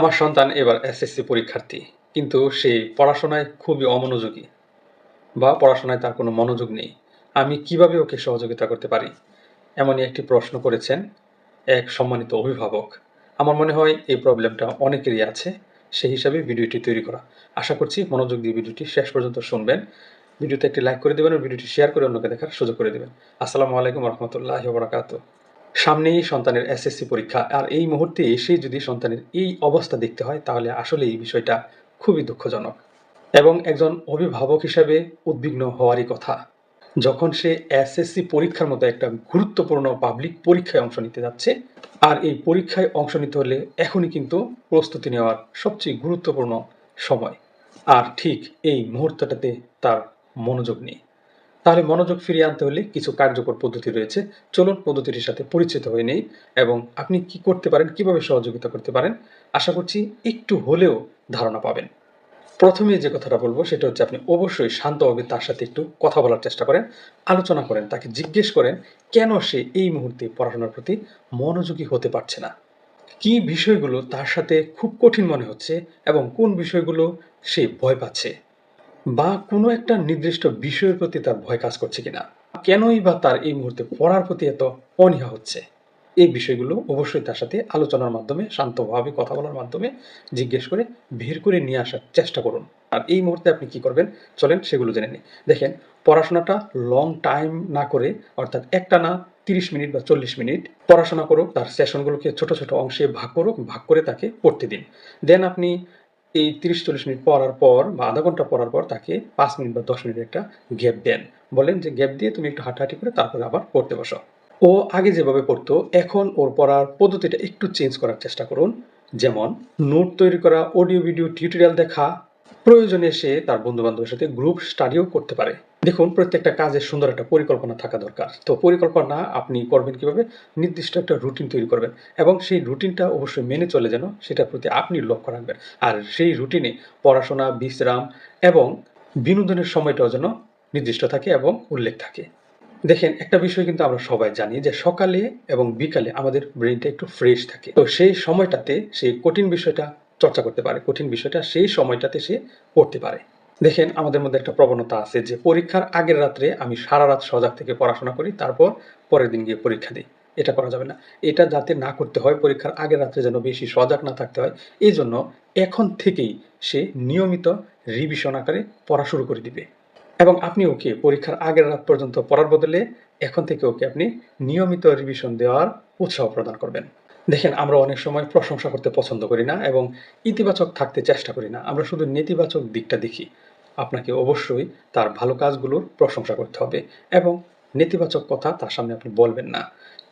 আমার সন্তান এবার এসএসসি পরীক্ষার্থী, কিন্তু সে পড়াশোনায় খুবই অমনোযোগী বা পড়াশোনায় তার কোনো মনোযোগ নেই। আমি কীভাবে ওকে সহযোগিতা করতে পারি? এমনই একটি প্রশ্ন করেছেন এক সম্মানিত অভিভাবক। আমার মনে হয় এই প্রবলেমটা অনেকেরই আছে সেই হিসাবে ভিডিওটি তৈরি করা। আশা করছি মনোযোগ দিয়ে ভিডিওটি শেষ পর্যন্ত শুনবেন। ভিডিওতে একটি লাইক করে দেবেন ও ভিডিওটি শেয়ার করে অন্যকে দেখার সুযোগ করে দেবেন। আসসালামু আলাইকুম রহমতুল্লাহ বরাকাত সামনেই সন্তানের এসএসসি পরীক্ষা। আর এই মুহূর্তে এসে যদি সন্তানের এই অবস্থা দেখতে হয়, তাহলে আসলে এই বিষয়টা খুবই দুঃখজনক। এবং একজন অভিভাবক হিসাবে উদ্বিগ্ন হওয়ারই কথা। যখন সে এসএসসি পরীক্ষার মতো একটা গুরুত্বপূর্ণ পাবলিক পরীক্ষায় অংশ নিতে যাচ্ছে, আর এই পরীক্ষায় অংশ নিতে হলে এখনই কিন্তু প্রস্তুতি নেওয়ার সবচেয়ে গুরুত্বপূর্ণ সময়। আর ঠিক এই মুহূর্তটাতে তার মনোযোগ নেই। তাহলে মনোযোগ ফিরিয়ে আনতে হলে কিছু কার্যকর পদ্ধতি রয়েছে। চলুন পদ্ধতিটির সাথে পরিচিত হয়ে নেই এবং আপনি কি করতে পারেন, কীভাবে সহযোগিতা করতে পারেন, আশা করছি একটু হলেও ধারণা পাবেন। প্রথমে যে কথাটা বলব সেটা হচ্ছে আপনি অবশ্যই শান্তভাবে তার সাথে একটু কথা বলার চেষ্টা করেন, আলোচনা করেন, তাকে জিজ্ঞেস করেন কেন সে এই মুহূর্তে পড়াশোনার প্রতি মনোযোগী হতে পারছে না? কি বিষয়গুলো তার সাথে খুব কঠিন মনে হচ্ছে এবং কোন বিষয়গুলো সে ভয় পাচ্ছে? বা কোনো একটা নির্দিষ্ট বিষয়ের প্রতি তার ভয় কাজ করছে কিনা? কেনই বা তার এই মুহূর্তে পড়ার প্রতি এত অনীহা হচ্ছে? এই বিষয়গুলো অবশ্যই তার সাথে আলোচনার মাধ্যমে, শান্তভাবে কথা বলার মাধ্যমে জিজ্ঞেস করে বের করে নিয়ে আসার চেষ্টা করুন। আর এই মুহূর্তে আপনি কি করবেন? চলেন সেগুলো জেনে নিই। দেখেন, পড়াশোনাটা লং টাইম না করে, অর্থাৎ একটা না তিরিশ মিনিট বা চল্লিশ মিনিট পড়াশোনা করুক, তার সেশনগুলোকে ছোট ছোট অংশে ভাগ করুক, ভাগ করে তাকে পড়তে দিন। দেন আপনি এই তিরিশ চল্লিশ মিনিট পড়ার পর বা আধা ঘণ্টা পড়ার পর তাকে পাঁচ মিনিট বা দশ মিনিট একটা গ্যাপ দেন। বলেন যে গ্যাপ দিয়ে তুমি একটু হাঁটাহাঁটি করে তারপরে আবার পড়তে বসো। ও আগে যেভাবে পড়তো, এখন ওর পড়ার পদ্ধতিটা একটু চেঞ্জ করার চেষ্টা করুন। যেমন নোট তৈরি করা অডিও ভিডিও টিউটোরিয়াল দেখা, প্রয়োজনে সে তার বন্ধু বান্ধবের সাথে গ্রুপ স্টাডিও করতে পারে। দেখুন, প্রত্যেকটা কাজের সুন্দর একটা পরিকল্পনা থাকা দরকার। তো পরিকল্পনা আপনি করবেন কীভাবে? নির্দিষ্ট একটা রুটিন তৈরি করবেন এবং সেই রুটিনটা অবশ্যই মেনে চলে যেন সেটার প্রতি আপনি লক্ষ্য রাখবেন। আর সেই রুটিনে পড়াশোনা, বিশ্রাম এবং বিনোদনের সময়টাও যেন নির্দিষ্ট থাকে এবং উল্লেখ থাকে। দেখেন, একটা বিষয় কিন্তু আমরা সবাই জানি যে সকালে এবং বিকালে আমাদের ব্রেনটা একটু ফ্রেশ থাকে। তো সেই সময়টাতে সেই কঠিন বিষয়টা চর্চা করতে পারে। কঠিন বিষয়টা সেই সময়টাতে সে পড়তে পারে। দেখেন, আমাদের মধ্যে একটা প্রবণতা আছে যে পরীক্ষার আগের রাত্রে আমি সারা রাত সজাগ থেকে পড়াশোনা করি, তারপর পরের দিন গিয়ে পরীক্ষা দিই। এটা করা যাবে না। এটা যাতে না করতে হয়, পরীক্ষার আগের রাত্রে যেন বেশি সজাগ না থাকতে হয়, এই জন্য এখন থেকেই সে নিয়মিত রিভিশন আকারে পড়া শুরু করে দিবে। এবং আপনি ওকে পরীক্ষার আগের রাত পর্যন্ত পড়ার বদলে এখন থেকে ওকে আপনি নিয়মিত রিভিশন দেওয়ার উৎসাহ প্রদান করবেন। দেখেন, আমরা অনেক সময় প্রশংসা করতে পছন্দ করি না এবং ইতিবাচক থাকতে চেষ্টা করি না। আমরা শুধু নেতিবাচক দিকটা দেখি। আপনাকে অবশ্যই তার ভালো কাজগুলোর প্রশংসা করতে হবে এবং নেতিবাচক কথা তার সামনে আপনি বলবেন না।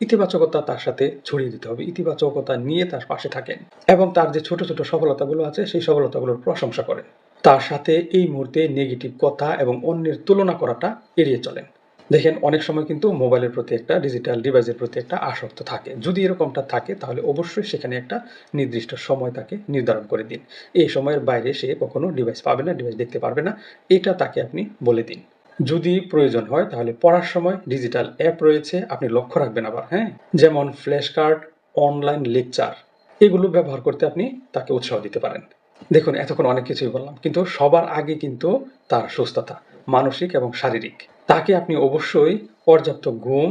ইতিবাচকতা তার সাথে ছড়িয়ে দিতে হবে। ইতিবাচকতা নিয়ে তার পাশে থাকেন এবং তার যে ছোট ছোট সফলতাগুলো আছে, সেই সফলতাগুলোর প্রশংসা করেন। তার সাথে এই মুহূর্তে নেগেটিভ কথা এবং অন্যের তুলনা করাটা এড়িয়ে চলেন। দেখেন, অনেক সময় কিন্তু মোবাইলের প্রতি একটা ডিজিটাল ডিভাইসের প্রতি একটা আসক্ত থাকে। যদি এরকমটা থাকে, তাহলে অবশ্যই সেখানে একটা নির্দিষ্ট সময় তাকে নির্ধারণ করে দিন। এই সময়ের বাইরে সে কখনো ডিভাইস পাবে না ডিভাইস দেখতে পারবে না, এটা তাকে আপনি বলে দিন। যদি প্রয়োজন হয়, তাহলে পড়ার সময় ডিজিটাল অ্যাপ রয়েছে, আপনি লক্ষ্য রাখবেন আবার হ্যাঁ? যেমন ফ্ল্যাশ কার্ড অনলাইন লেকচার এগুলো ব্যবহার করতে আপনি তাকে উৎসাহ দিতে পারেন। দেখুন, এতক্ষণ অনেক কিছুই বললাম, কিন্তু সবার আগে কিন্তু তার সুস্থতা, মানসিক এবং শারীরিক। তাকে আপনি অবশ্যই পর্যাপ্ত ঘুম,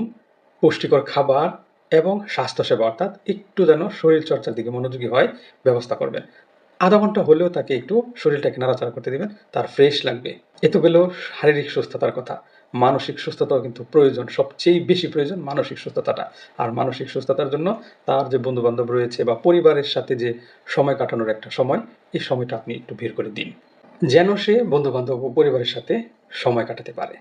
পুষ্টিকর খাবার এবং স্বাস্থ্যসেবা অর্থাৎ একটু যেন শরীর চর্চার দিকে মনোযোগী হয়, ব্যবস্থা করবেন। আধা ঘণ্টা হলেও তাকে একটু শরীরটাকে নাড়াচাড়া করতে দিবেন, তার ফ্রেশ লাগবে। এ তো গেল শারীরিক সুস্থতার কথা। মানসিক সুস্থতাও কিন্তু প্রয়োজন, সবচেয়ে বেশি প্রয়োজন মানসিক সুস্থতাটা। আর মানসিক সুস্থতার জন্য তার যে বন্ধু বান্ধব রয়েছে বা পরিবারের সাথে যে সময় কাটানোর একটা সময়, এই সময়টা আপনি একটু ভিড় করে দিন। যেন সে বন্ধু বান্ধব ও পরিবারের সাথে সময় কাটাতে পারে।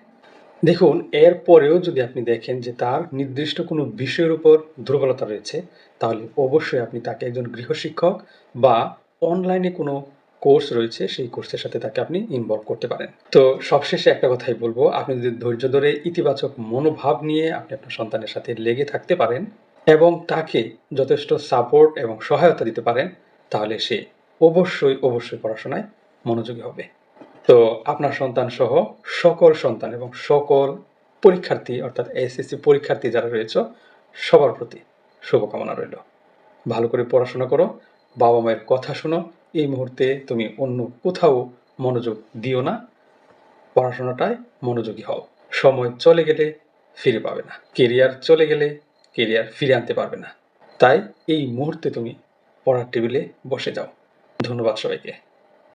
দেখুন এর পরেও যদি আপনি দেখেন যে তার নির্দিষ্ট কোনো বিষয়ের উপর দুর্বলতা রয়েছে, তাহলে অবশ্যই আপনি তাকে একজন গৃহশিক্ষক বা অনলাইনে কোনো কোর্স রয়েছে, সেই কোর্সের সাথে তাকে আপনি ইনভলভ করতে পারেন। তো সবশেষে একটা কথাই বলব, আপনি যদি ধৈর্য ধরে ইতিবাচক মনোভাব নিয়ে আপনি আপনার সন্তানের সাথে লেগে থাকতে পারেন এবং তাকে যথেষ্ট সাপোর্ট এবং সহায়তা দিতে পারেন, তাহলে সে অবশ্যই অবশ্যই পড়াশোনায় মনোযোগী হবে। তো আপনার সন্তান সহ সকল সন্তান এবং সকল পরীক্ষার্থী, অর্থাৎ এসএসসি পরীক্ষার্থী যারা রয়েছে, সবার প্রতি শুভকামনা রইল। ভালো করে পড়াশোনা করো, বাবা মায়ের কথা শোনো, এই মুহূর্তে তুমি অন্য কোথাও মনোযোগ দিও না, পড়াশোনাটায় মনোযোগী হও। সময় চলে গেলে ফিরে পাবে না কেরিয়ার চলে গেলে কেরিয়ার ফিরে আনতে পারবে না। তাই এই মুহূর্তে তুমি পড়ার টেবিলে বসে যাও। ধন্যবাদ সবাইকে।